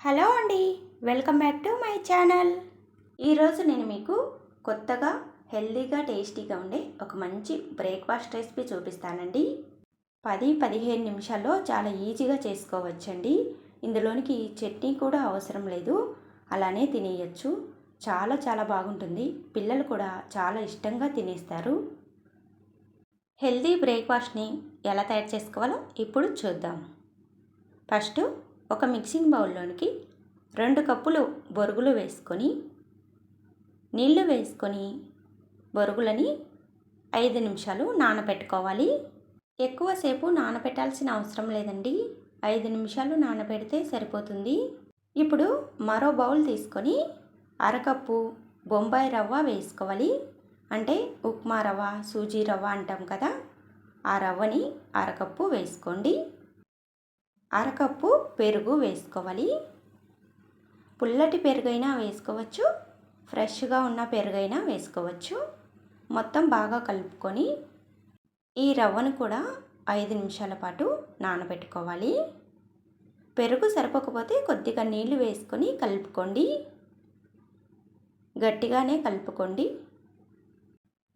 Hello అండి welcome back to my channel. ఈరోజు నేను మీకు కొత్తగా హెల్తీగా టేస్టీగా ఉండే ఒక మంచి బ్రేక్ఫాస్ట్ రెసిపీ చూపిస్తానండి. పది పదిహేను నిమిషాల్లో చాలా ఈజీగా చేసుకోవచ్చండి. ఇందులోనికి చట్నీ కూడా అవసరం లేదు. అలానే తినేయచ్చు. చాలా చాలా బాగుంటుంది. పిల్లలు కూడా చాలా ఇష్టంగా తినేస్తారు. హెల్తీ బ్రేక్ఫాస్ట్ని ఎలా తయారు చేసుకోవాలో ఇప్పుడు చూద్దాం. ఫస్ట్ ఒక మిక్సింగ్ బౌల్లోనికి రెండు కప్పులు బొరుగులు వేసుకొని నీళ్ళు వేసుకొని బొరుగులని ఐదు నిమిషాలు నానబెట్టుకోవాలి ఎక్కువసేపు నానబెట్టాల్సిన అవసరం లేదండి. ఐదు నిమిషాలు నానబెడితే సరిపోతుంది. ఇప్పుడు మరో బౌల్ తీసుకొని అరకప్పు బొంబాయి రవ్వ వేసుకోవాలి. అంటే ఉప్మా రవ్వ సూజీ రవ్వ అంటాం కదా ఆ రవ్వని అరకప్పు వేసుకోండి. అరకప్పు పెరుగు వేసుకోవాలి. పుల్లటి పెరుగైనా వేసుకోవచ్చు. ఫ్రెష్గా ఉన్న పెరుగైనా వేసుకోవచ్చు. మొత్తం బాగా కలుపుకొని ఈ రవ్వను కూడా ఐదు నిమిషాల పాటు నానబెట్టుకోవాలి. పెరుగు సరిపోకపోతే కొద్దిగా నీళ్ళు వేసుకొని కలుపుకోండి. గట్టిగానే కలుపుకోండి.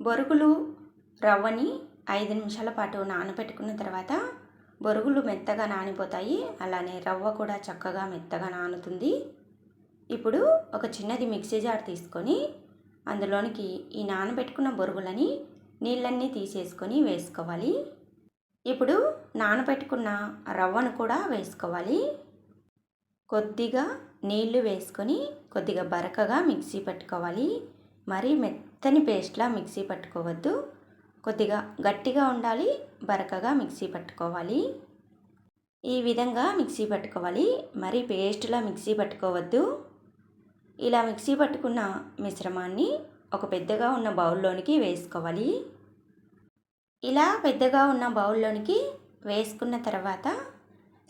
బొరుగులు రవ్వని ఐదు నిమిషాల పాటు నానబెట్టుకున్న తర్వాత బొరుగులు మెత్తగా నానిపోతాయి. అలానే రవ్వ కూడా చక్కగా మెత్తగా నానుతుంది. ఇప్పుడు ఒక చిన్నది మిక్సీ జార్ తీసుకొని అందులోనికి ఈ నానబెట్టుకున్న బొరుగులని నీళ్ళన్నీ తీసేసుకొని వేసుకోవాలి. ఇప్పుడు నానబెట్టుకున్న రవ్వను కూడా వేసుకోవాలి. కొద్దిగా నీళ్ళు వేసుకొని కొద్దిగా బరకగా మిక్సీ పట్టుకోవాలి. మరీ మెత్తని పేస్ట్లా మిక్సీ పట్టుకోవద్దు. కొద్దిగా గట్టిగా ఉండాలి. బరకగా మిక్సీ పట్టుకోవాలి. ఈ విధంగా మిక్సీ పట్టుకోవాలి. మరి పేస్ట్లా మిక్సీ పట్టుకోవద్దు. ఇలా మిక్సీ పట్టుకున్న మిశ్రమాన్ని ఒక పెద్దగా ఉన్న బౌల్లోనికి వేసుకోవాలి. ఇలా పెద్దగా ఉన్న బౌల్లోనికి వేసుకున్న తర్వాత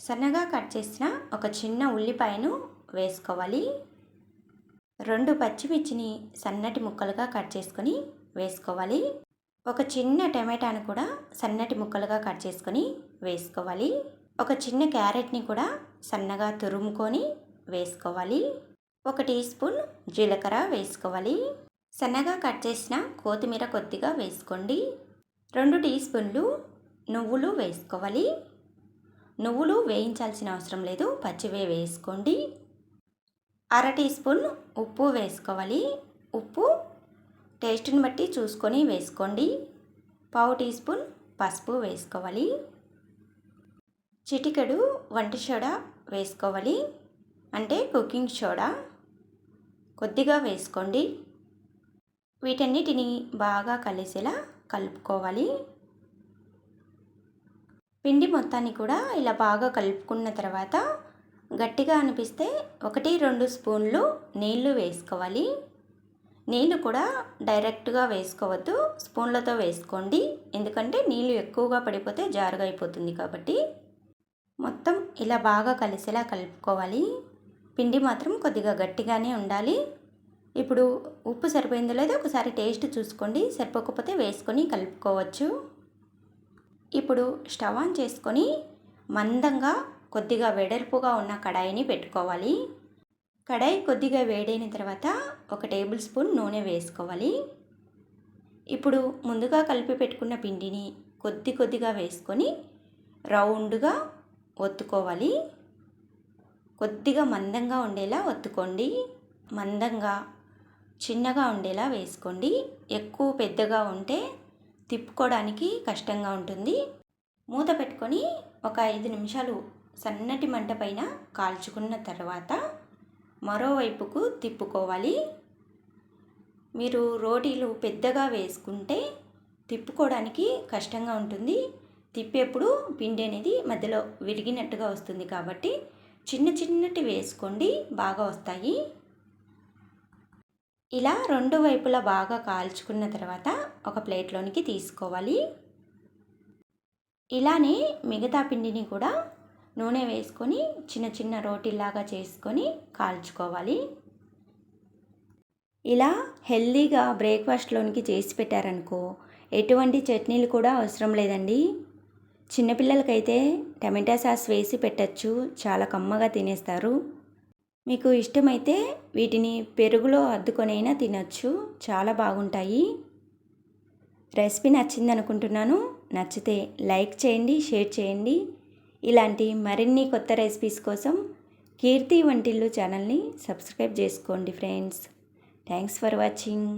సన్నగా కట్ చేసిన ఒక చిన్న ఉల్లిపాయను వేసుకోవాలి. రెండు పచ్చిమిర్చిని సన్నటి ముక్కలుగా కట్ చేసుకొని వేసుకోవాలి. ఒక చిన్న టమాటాను కూడా సన్నటి ముక్కలుగా కట్ చేసుకొని వేసుకోవాలి. ఒక చిన్న క్యారెట్ని కూడా సన్నగా తురుముకొని వేసుకోవాలి. ఒక టీ స్పూన్ జీలకర్ర వేసుకోవాలి. సన్నగా కట్ చేసిన కొత్తిమీర కొద్దిగా వేసుకోండి. రెండు టీ స్పూన్లు నువ్వులు వేసుకోవాలి. నువ్వులు వేయించాల్సిన అవసరం లేదు పచ్చివే వేసుకోండి. అర టీ స్పూన్ ఉప్పు వేసుకోవాలి. ఉప్పు టేస్ట్ని బట్టి చూసుకొని వేసుకోండి. పావు టీ స్పూన్ పసుపు వేసుకోవాలి. చిటికెడు వంట సోడా వేసుకోవాలి. అంటే కుకింగ్ సోడా కొద్దిగా వేసుకోండి. వీటన్నిటిని బాగా కలిసేలా కలుపుకోవాలి. పిండి మొత్తాన్ని కూడా ఇలా బాగా కలుపుకున్న తర్వాత గట్టిగా అనిపిస్తే ఒకటి రెండు స్పూన్లు నీళ్ళు వేసుకోవాలి. నీళ్ళు కూడా డైరెక్ట్గా వేసుకోవద్దు. స్పూన్లతో వేసుకోండి. ఎందుకంటే నీళ్ళు ఎక్కువగా పడిపోతే జారుగా అయిపోతుంది కాబట్టి. మొత్తం ఇలా బాగా కలిసేలా కలుపుకోవాలి. పిండి మాత్రం కొద్దిగా గట్టిగానే ఉండాలి. ఇప్పుడు ఉప్పు సరిపోయిందో లేదో ఒకసారి టేస్ట్ చూసుకోండి. సరిపోకపోతే వేసుకొని కలుపుకోవచ్చు. ఇప్పుడు స్టవ్ ఆన్ చేసుకొని మందంగా కొద్దిగా వెడల్పుగా ఉన్న కడాయిని పెట్టుకోవాలి. కడాయి కొద్దిగా వేడైన తర్వాత ఒక టేబుల్ స్పూన్ నూనె వేసుకోవాలి. ఇప్పుడు ముందుగా కలిపి పెట్టుకున్న పిండిని కొద్ది కొద్దిగా వేసుకొని రౌండ్గా ఒత్తుకోవాలి. కొద్దిగా మందంగా ఉండేలా ఒత్తుకోండి. మందంగా చిన్నగా ఉండేలా వేసుకోండి. ఎక్కువ పెద్దగా ఉంటే తిప్పుకోవడానికి కష్టంగా ఉంటుంది. మూత పెట్టుకొని ఒక ఐదు నిమిషాలు సన్నటి మంట పైన కాల్చుకున్న తర్వాత మరోవైపుకు తిప్పుకోవాలి. మీరు రోటీలు పెద్దగా వేసుకుంటే తిప్పుకోవడానికి కష్టంగా ఉంటుంది. తిప్పేప్పుడు పిండి అనేది మధ్యలో విరిగినట్టుగా వస్తుంది కాబట్టి చిన్న చిన్నటి వేసుకోండి బాగా వస్తాయి. ఇలా రెండు వైపులా బాగా కాల్చుకున్న తర్వాత ఒక ప్లేట్లోనికి తీసుకోవాలి. ఇలానే మిగతా పిండిని కూడా నూనె వేసుకొని చిన్న చిన్న రోటీలాగా చేసుకొని కాల్చుకోవాలి. ఇలా హెల్దీగా బ్రేక్ఫాస్ట్లోనికి చేసి పెట్టారనుకో ఎటువంటి చట్నీలు కూడా అవసరం లేదండి. చిన్నపిల్లలకైతే టమాటా సాస్ వేసి పెట్టచ్చు చాలా కమ్మగా తినేస్తారు. మీకు ఇష్టమైతే వీటిని పెరుగులో అద్దుకొనైనా తినచ్చు చాలా బాగుంటాయి. రెసిపీ నచ్చింది అనుకుంటున్నాను నచ్చితే లైక్ చేయండి షేర్ చేయండి. ఇలాంటి మరిన్ని కొత్త రెసిపీస్ కోసం కీర్తి వంటిల్లు ఛానల్ని సబ్స్క్రైబ్ చేసుకోండి ఫ్రెండ్స్ థ్యాంక్స్ ఫర్ వాచింగ్